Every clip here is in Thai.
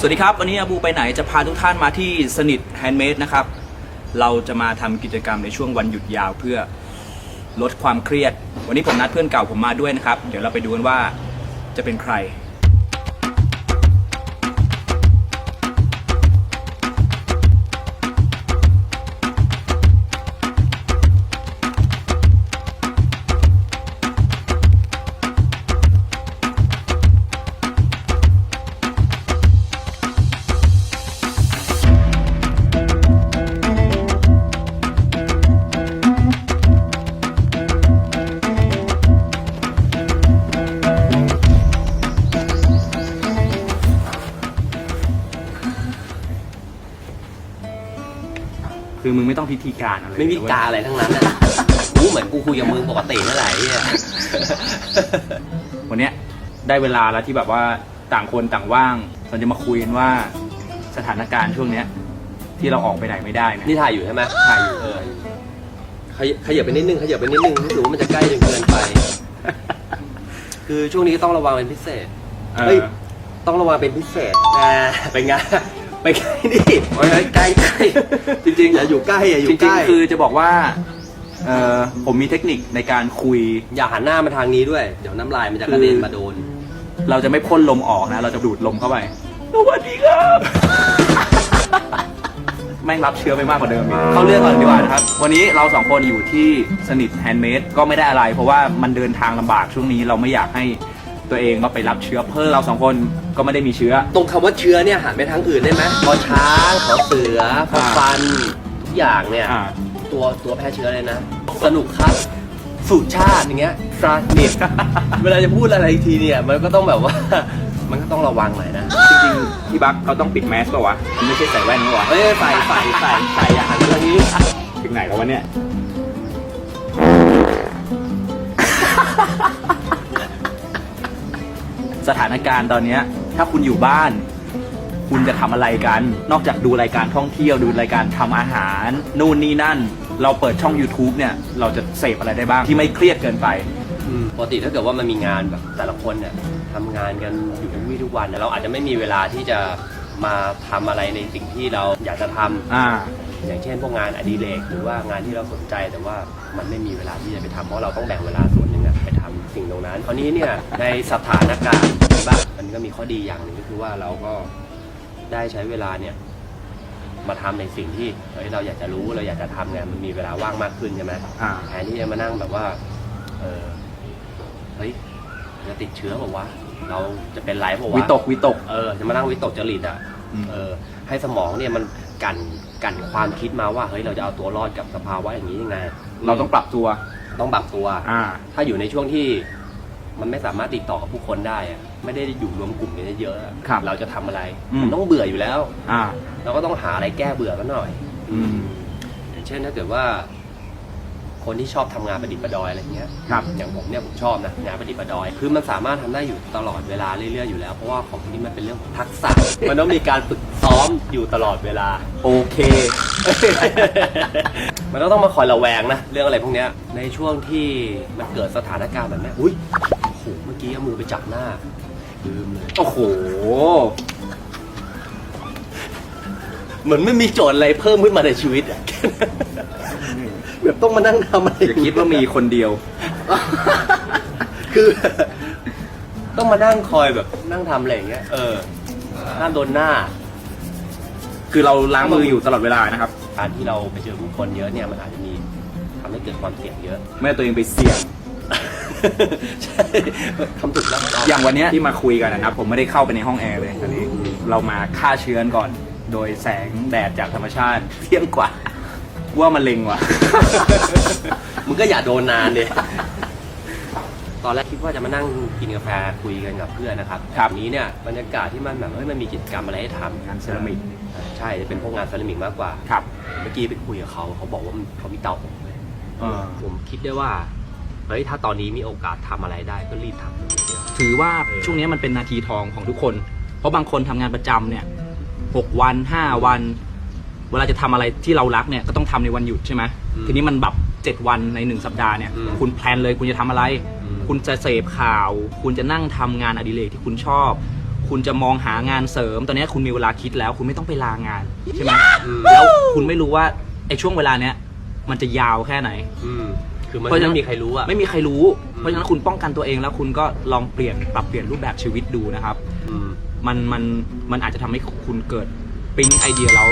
สวัสดีครับ วันนี้อาบูไปไหนจะพาทุกท่านมาที่สนิทแฮนด์เมดนะครับ เราจะมาทำกิจกรรมในช่วงวันหยุดยาวเพื่อลดความเครียด วันนี้ผมนัดเพื่อนเก่าผมมาด้วยนะครับ เดี๋ยวเราไปดูกันว่าจะเป็นใคร พิธีการอะไรไม่มีการอะไรทั้งนั้นน่ะกูเหมือนกูคุยกับมึงปกตินั่นแหละไอ้เนี่ยวันเนี้ยได้เวลาแล้วที่แบบว่าต่างคนต่างว่างเราจะมาคุยกันว่าสถานการณ์ช่วงเนี้ย ที่เราออกไปไหนไม่ได้เนะนี่ถ่ายอยู่ใช่ไหมถ่ายอยู่เออขยขยับไปนิดนึงขยับไปนิดนึงรู้สึกว่ามันจะใกล้จนเกินไป คือช่วงนี้ต้องระวังเป็นพิเศษเอเฮ้ยอต้องระวังเป็นพิเศษอ่าเป็นไง ไปใกล้ดิเฮ้ยใกล้ใกล้จริงอย่าอยู่ใกล้อย่าอๆยู่จใกริงล้ๆ คือจะบอกว่าเออผมมีเทคนิคในการคุย อย่าหันหน้ามาทางนี้ด้วย เดี๋ยวน้ำลายมันจะกระเด็นมาโดน เราจะไม่พ่นลมออกนะ เราจะดูดลมเข้าไป สวัสดีครับ แม่งรับเชื้อไปมากกว่าเดิมอีกเข้าเรื่องก่อนดีกว่านะครับ วันนี้เราสองคนอยู่ที่สนิทแฮนด์เมดก็ไม่ได้อะไร เพราะว่ามันเดินทางลำบากช่วงนี้เราไม่อยากให้ ตัวเองก็ไปรับเชื้อเพิ่มเราสองคนก็ไม่ได้มีเชื้อ ตรงคำว่าเชื้อเนี่ยหันไปทางอื่นได้ไหมพอช้างขอเสือพอฟันทุกอย่างเนี่ยอ่า ตัวตัวแพร่เชื้อเลยนะ สนุกครับสุชาติอย่างเงี้ยสนิทเวลาจะพูดอะไรทีเนี่ย มันก็ต้องแบบว่า มันก็ต้องระวังหน่อยนะจริงๆพี่บักเขาต้องปิดแมสป่าวะมันไม่ใช่ใส่แว่นป่าวะเฮ้ยใส่ใส่ใส่ใส่อย่าหันมาทางนี้ ถึงไหนแล้ววะเนี่ย สถานการณ์ตอนเนี้ย ถ้าคุณอยู่บ้าน คุณจะทำอะไรกัน นอกจากดูรายการท่องเที่ยวดูรายการทำอาหาร นู่นนี่นั่น เราเปิดช่อง YouTube เนี่ย เราจะเสพอะไรได้บ้างที่ไม่เครียดเกินไปอืมปกติถ้าเกิดว่ามันมีงานแบบแต่ละคนเนี่ยทำงานกันอยู่ทุกวี่ทุกวันเนี่ยเราอาจจะไม่มีเวลาที่จะมาทำอะไรในสิ่งที่เราอยากจะทำอ่า อย่างเช่นพวกงานอดิเรกหรือว่างานที่เราสนใจแต่ว่ามันไม่มีเวลาที่จะไปทำเพราะเราต้องแบ่งเวลาส่วนหนึ่งอะไปทำ สิ่งตรงนั้นคราวนี้เนี่ยในสถานการณ์ที่บ้านมันก็มีข้อดีอย่างหนึ่งก็คือว่าเราก็ได้ใช้เวลาเนี่ยมาทำในสิ่งที่เฮ้ยเราอยากจะรู้เราอยากจะทำไงมันมีเวลาว่างมากขึ้นใช่ไหมอ่า แทนที่จะมานั่งแบบว่า เออเฮ้ยจะติดเชื้อเปล่าวะเราจะเป็นไรเปล่าวะ วิตกวิตก เออจะมานั่งวิตกจริตอะอืม เออ ให้สมองเนี่ยมันกันกันความคิดมาว่าเฮ้ยเราจะเอาตัวรอดกับสภาวะอย่างนี้ยังไงเราต้องปรับตัว ต้องปรับตัว อ่า ถ้าอยู่ในช่วงที่มันไม่สามารถติดต่อกับผู้คนได้อะไม่ได้อยู่รวมกลุ่มกันเยอะๆอะครับเราจะทำอะไรอืม มันต้องเบื่ออยู่แล้ว อ่า เราก็ต้องหาอะไรแก้เบื่อกันหน่อยอืม อย่างเช่นถ้าเกิดว่า คนที่ชอบทำงานประดิษฐ์ประดอยอะไรเงี้ยครับอย่างผมเนี่ยผมชอบนะงานประดิษฐ์ประดอย คือมันสามารถทำได้อยู่ตลอดเวลาเรื่อยๆอยู่แล้วเพราะว่าของพวกนี้มันเป็นเรื่องของทักษะมันต้องมีการฝึกซ้อมอยู่ตลอดเวลาโอเค มันก็ต้องมาคอยระแวงนะเรื่องอะไรพวกเนี้ยในช่วงที่มันเกิดสถานการณ์แบบเนี้ยอุ้ยโอ้โหเมื่อกี้เอามือไปจับหน้าลืมเลยโอ้โหเหมือนไม่มีโจทย์อะไรเพิ่มขึ้นมาในชีวิตอะแบบ ต้องมานั่งทำอะไรอย่าคิดว่ามีคนเดียว คือ ต้องมานั่งคอยแบบนั่งทำอะไรอย่างเงี้ย เออห้ามโดนหน้า คือเราล้างมืออยู่ตลอดเวลานะครับ การที่เราไปเจอผู้คนเยอะเนี่ยมันอาจจะมีทำให้เกิดความเสี่ยงเยอะ ไม่ให้ตัวเองไปเสี่ยง ใช่ทำถูกแล้วอย่างวันเนี้ยที่มาคุยกันนะครับ ผมไม่ได้เข้าไปในห้องแอร์เลยอันนี้เรามาฆ่าเชื้อกันก่อน โดยแสงแดดจากธรรมชาติเที่ยงกว่า ว่ามันเล็งว่ะ มึงก็อย่าโดนนานเลย ตอนแรกคิดว่าจะมานั่งกินกาแฟคุยกันกับเพื่อนนะครับครับ ทีนี้เนี่ยบรรยากาศที่มันแบบเฮ้ยมันมีกิจกรรมอะไรให้ทำงานเซรามิกใช่จะเป็นพวกงานเซรามิกมากกว่า ครับ เมื่อกี้ไปคุยกับเขาเขาบอกว่าเขามีเตาอบเลยเออผมคิดได้ว่าเฮ้ยถ้าตอนนี้มีโอกาสทำอะไรได้ก็รีบทำเลยทีเดียว ถือว่าเออ ช่วงนี้มันเป็นนาทีทองของทุกคน เพราะบางคนทำงานประจำเนี่ยหกวันห้าวัน เวลาจะทำอะไรที่เรารักเนี่ยก็ต้องทำในวันหยุดใช่ไหมทีนี้มันแบบเจ็ดวันในหนึ่งสัปดาห์เนี่ยคุณแพลนเลยคุณจะทำอะไร อืม คุณจะเสพข่าว คุณจะนั่งทำงานอดิเรกที่คุณชอบ คุณจะมองหางานเสริม ตอนนี้คุณมีเวลาคิดแล้ว คุณไม่ต้องไปลางานใช่ไหมอืมแล้วคุณไม่รู้ว่าไอ้ช่วงเวลาเนี้ยมันจะยาวแค่ไหน อืมคือมันเพราะฉะนั้น ไม่มีใครรู้อะไม่มีใครรู้เพราะฉะนั้นคุณป้องกันตัวเองแล้วคุณก็ลองเปลี่ยนปรับเปลี่ยนรูปแบบชีวิตดูนะครับ อืม มันมันมันอาจจะทำให้คุณเกิดปิ๊งไอเดียแล้ว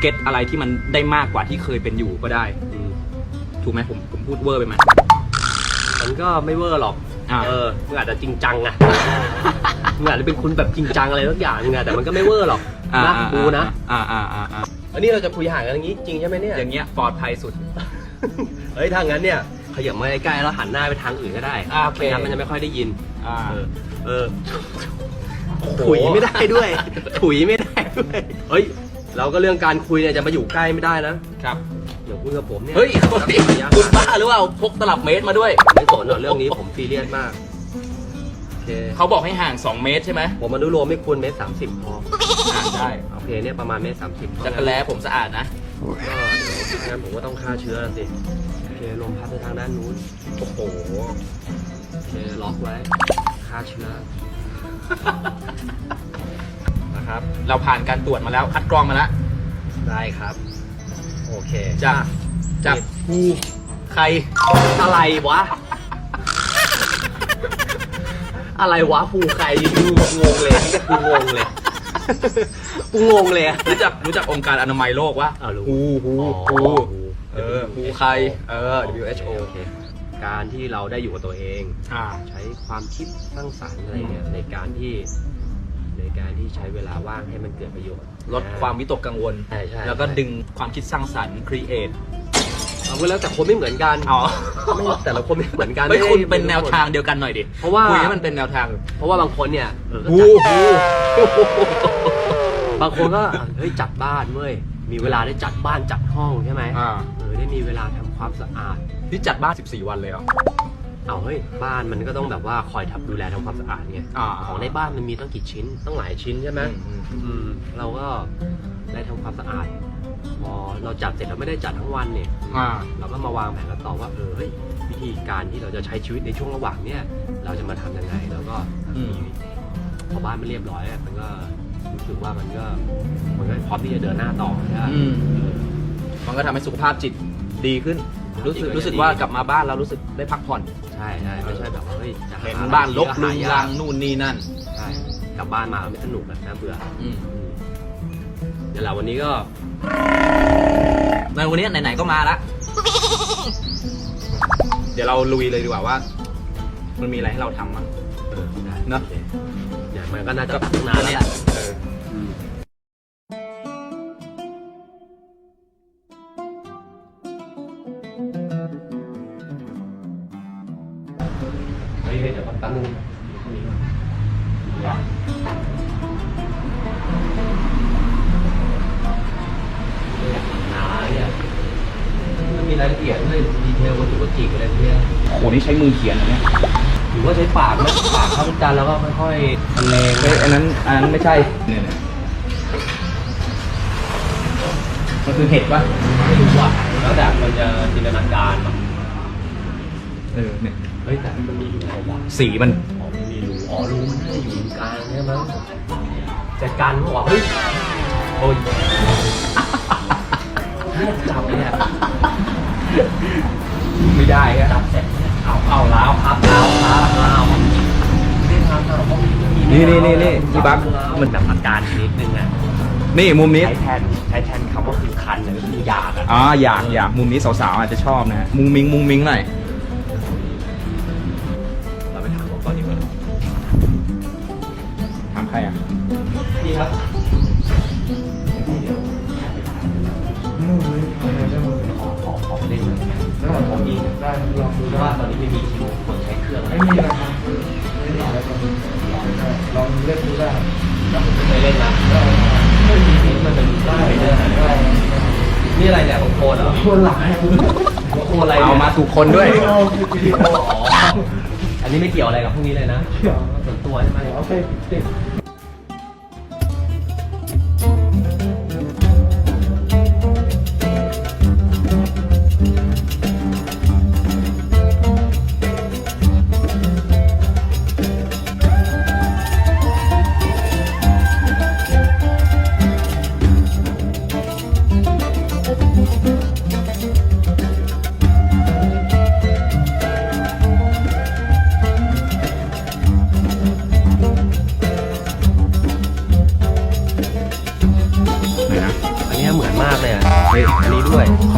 เก็ตอะไรที่มันได้มากกว่าที่เคยเป็นอยู่ก็ได้อืมถูกไหมผมผมพูดเวอร์ไปไหม มันก็ไม่เวอร์หรอก อ่า เออมึงอาจจะจริงจังอะมึงอาจจะเป็นคุณแบบจริงจังอะไรสักอย่างนึงอะแต่มันก็ไม่เวอร์หรอกอ่านะอ่ากูนะ อ่าอ่าอ่าอ่าอันนี้เราจะคุยห่างกันอย่างนี้จริงใช่ไหมเนี่ย อย่างเงี้ยปลอดภัยสุด เฮ้ยถ้างั้นเนี่ยขยับมาใกล้ๆแล้วหันหน้าไปทางอื่นก็ได้อ่าโอเค ไม่งั้นมันจะไม่ค่อยได้ยิน อ่าเออ เออโอ้โหถุยไม่ได้ด้วย ถุยไม่ได้ด้วย เฮ้ย เราก็เรื่องการคุยเนี่ยจะมาอยู่ใกล้ไม่ได้นะครับ เดี๋ยวคุยกับผมเนี่ยเฮ้ยรักษาระยะคุณห่างบ้าหรือเปล่าพกตลับเมตรมาด้วย ไม่สนหรอกเรื่องนี้ผมซีเรียสมากโอเคเขาบอกให้ห่าง 2 เมตรใช่ไหมผมอนุโลมไม่ควรเมตรสามสิบพอห่างได้โอเคเนี่ยประมาณเมตรสามสิบจักรแล้ผมสะอาดนะก็เดี๋ยวงั้นผมก็ต้องฆ่าเชื้อแล้วสิโอเคลมพัดไปทางด้านนู้นโอ้โหโอเคล็อกไว้ฆ่าเชื้อนะ ครับ เราผ่านการตรวจมาแล้วคัดกรองมาแล้ว ได้ครับ โอเคจากจากกูใครอะไรวะ อะไรวะภูใครกูงงเลยนี่ก็กูงงเลยกูงงเลยรู้จักรู้จักองค์การอนามัยโลกวะอ่ารู้ฮูฮูอ๋อฮู WHO เออฮูใครเออ WHO โอเคการที่เราได้อยู่กับตัวเองอ่าใช้ความคิดสร้างสรรค์อะไรเนี่ยในการที่ ในการที่ใช้เวลาว่างให้มันเกิดประโยชน์ ลดความวิตกกังวล ใช่ใช่แล้วก็ดึงความคิดสร้างสรรค์ create เอาก็แล้วแต่คนไม่เหมือนกันอ๋อไม่แต่ละคนไม่เหมือนกันเฮ้ยไม่ได้คุณเป็นแนวทางเดียวกันหน่อยดิเพราะว่าคุยให้มันเป็นแนวทาง เพราะว่าบางคนเนี่ยเออก็ฮูจัดฮูบางคนก็เฮ้ยจัดบ้านเว้ยมีเวลาได้จัดบ้านจัดห้องใช่ไหมอ่าเออได้มีเวลาทำความสะอาดนี่จัดบ้าน 14 วันเลยเหรอ เอาเฮ้ยบ้านมันก็ต้องแบบว่าคอยทำดูแลทำความสะอาดไงอ่าของในบ้านมันมีตั้งกี่ชิ้นตั้งหลายชิ้นใช่ไหมอืมอืมอืมเราก็ได้ทำความสะอาดพอเราจัดเสร็จเราไม่ได้จัดทั้งวันเนี่ย อ่า เราก็มาวางแผนกันต่อว่าเออเฮ้ยวิธีการที่เราจะใช้ชีวิตในช่วงระหว่างเนี่ย เราจะมาทำยังไงแล้วก็อืม พอบ้านมันเรียบร้อยอะมันก็รู้สึกว่ามันก็มันก็พร้อมที่จะเดินหน้าต่อใช่ไหมอืมเออมันก็ทำให้สุขภาพจิตดีขึ้น รู้สึกจิตก็จะรู้สึกดีว่ากลับมาบ้านเรารู้สึกได้พักผ่อน ใช่ใช่ไม่ใช่แบบว่าเฮ้ยจะหเห็นอะไรบ้านรกหลุงยารังนู่นนี่นั่นใช่กลับบ้านมาไม่สนุกแบบน่าเบื่ออืมอืมเดี๋ยวเราวันนี้ก็ในวันนี้ไหนๆก็มาละ เดี๋ยวเราลุยเลยดีกว่าว่า มันมีอะไรให้เราทำมั้งเออได้เนอะโอคเนี่ยมันก็น่าจะตั้งนานแล้วแหละเออายละเอียดด้วยดีเทลวัตถุวัตถิอะไรพวกเนี้ยโหนี่ใช้มือเขียนอันเนี้ยหรือว่าใช้ปากนะปากเข้าจานแล้วก็ค่อยๆทำเลงเฮ้ยอันนั้นอันนั้นไม่ใช่เนี่ยเนี่ยมันคือเห็ดปะไม่รู้อะแล้วแต่มันจะจินตนาการแบบเออเนี่ยเฮ้ยแต่มันมีรูเอาวะสีมันอ๋อมันมีรูอ๋อรูมันน่าจะอยู่ตรงกลางใช่ไหมจัดการเขาบอกเฮ้ยโอ้ยเนี่ยจับเนี่ย ไม่ได้อะจับเสร็จเอาเอาล้าวครับล้าวครับล้าวไม่ได้ทำนะเพราะมีมีนี่นี่นี่นี่พี่บั๊กมันแบบอาการนิดนึงอะนี่มุมนี้ใช้แทนใช้แทนคำว่าคือคันนะก็คืออยากอะอ๋ออยากอยากมุมนี้สาวๆอาจจะชอบนะฮะมุงมิงมุงมิงหน่อยเราไปถามเขาก่อนดีกว่าถามใครอะพี่ครับ ยิงได้ลองดูว่าตอนนี้ไม่มีคิวคนใช้เครื่องไม่มีราคาไม่มีอะไรครับลองเล่นดูได้แล้วผมไม่เคยเล่นนะไม่มีมันเป็นได้ได้ได้นี่อะไรเนี่ยผมโคนเหรอคนหลายผมโคนอะไรเอามาถูกคนด้วยวิดีโอวิดีโออ๋ออันนี้ไม่เกี่ยวอะไรกับพวกนี้เลยนะเดี๋ยวส่วนตัวใช่ไหม เดี๋ยวเอาไปติด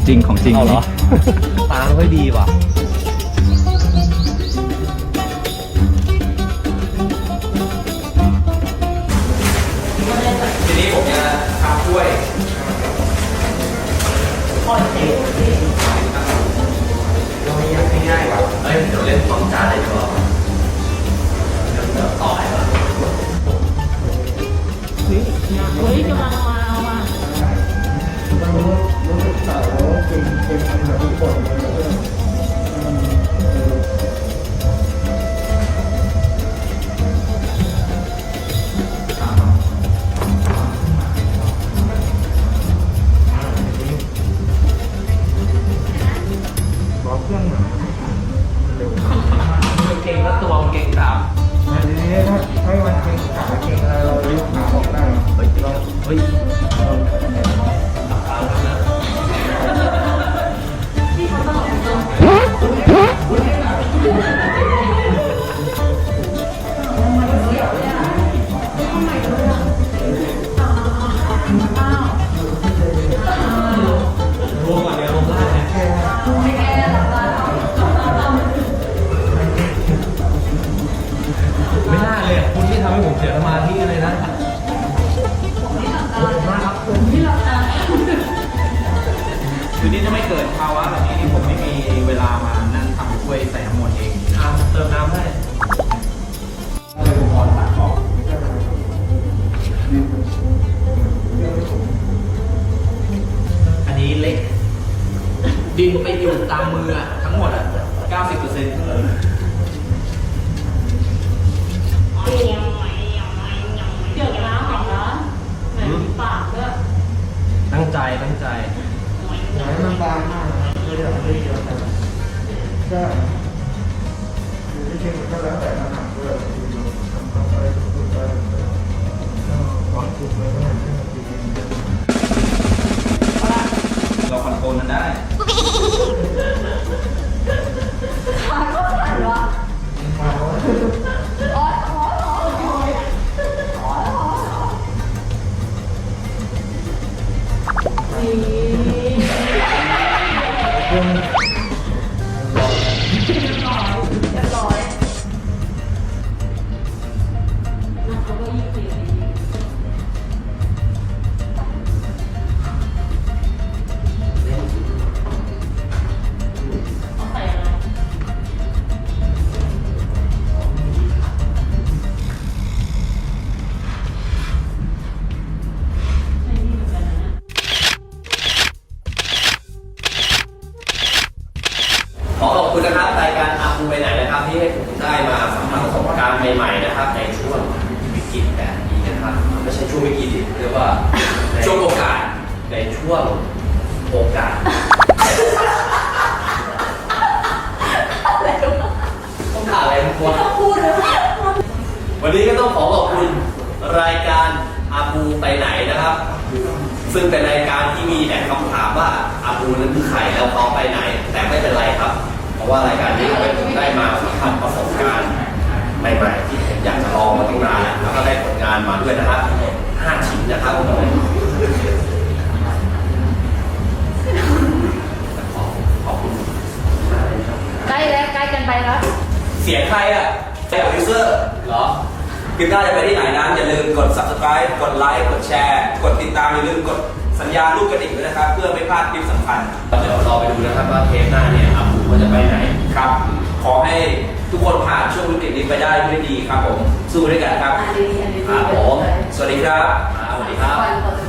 ของจริงของจริงเอาเหรอ ตาไม่ค่อยดีว่ะ เครื่องหน่อยเร็วเก่งก็ตัวเก่งตามอันนี้ถ้าถ้ามันเก่งขาเก่งอะไรเรายกขาออกได้เฮ้ยลองเฮ้ยำให้ผมเสียสมาธิเลยนะคือนี่จะไม่เกิดภาวะแบบนี้ที่ผมไม่มีเวลามานั่งทำถ้วยใส่น้ำมนต์เองอะเติมน้ำให้อะไรอุปกรณ์ตัดออกอันนี้เล็ก ดินไปอยู่ตามมืออะทั้งหมดอะ90เปอร์เซ็นต์เกี่ยวกับน้ำของน้ำไหนมี ปากด้วยตั้งใจตั้งใจอย่าให้มันบางมากนะไม่อยากได้เยอะแต่ก็คือที่จริงก็แล้วแต่น้ำหนักด้วยทำต่อไปฝึกไปก่อนฝึกไปก็ ใหม่ๆนะครับในช่วงวิกฤตแบบนี้นะครับไม่ใช่ช่วงวิกฤตดิเรียกว่าในช่วงโอกาสในช่วงโอกาสต้องถามอะไรทุกคนพูดเลยวันนี้ก็ต้องขอขอบคุณรายการอาบูไปไหนนะครับ ซึ่งเป็นรายการที่มีแต่คำถามว่าอาบูนั้นคือใครแล้วเขาไปไหน แต่ไม่เป็นไรครับ เพราะว่ารายการนี้ทำให้ผมได้มาสัมผัสประสบการณ์ ชิ้นนะครับขอขอบคุณมากเลยครับใกล้แล้วใกล้กันไปแล้ว เสียงใครอะเสียงโปรดิวเซอร์เหรอคลิปหน้าจะไปที่ไหนนะอย่าลืมกด subscribe กดไลค์กดแชร์ กดติดตามอย่าลืมกดสัญญาณรูปกระดิ่งด้วยนะครับ เพื่อไม่พลาดคลิปสำคัญ เดี๋ยวรอไปดูนะครับว่าเทปหน้าเนี่ยอาบูเขาจะไปไหน ครับ ขอให้ทุกคนผ่านช่วงวิกฤตนี้ไปได้ด้วยดีครับผม สู้ด้วยกันครับ อันนี้อันนี้ครับผม สวัสดีครับ ครั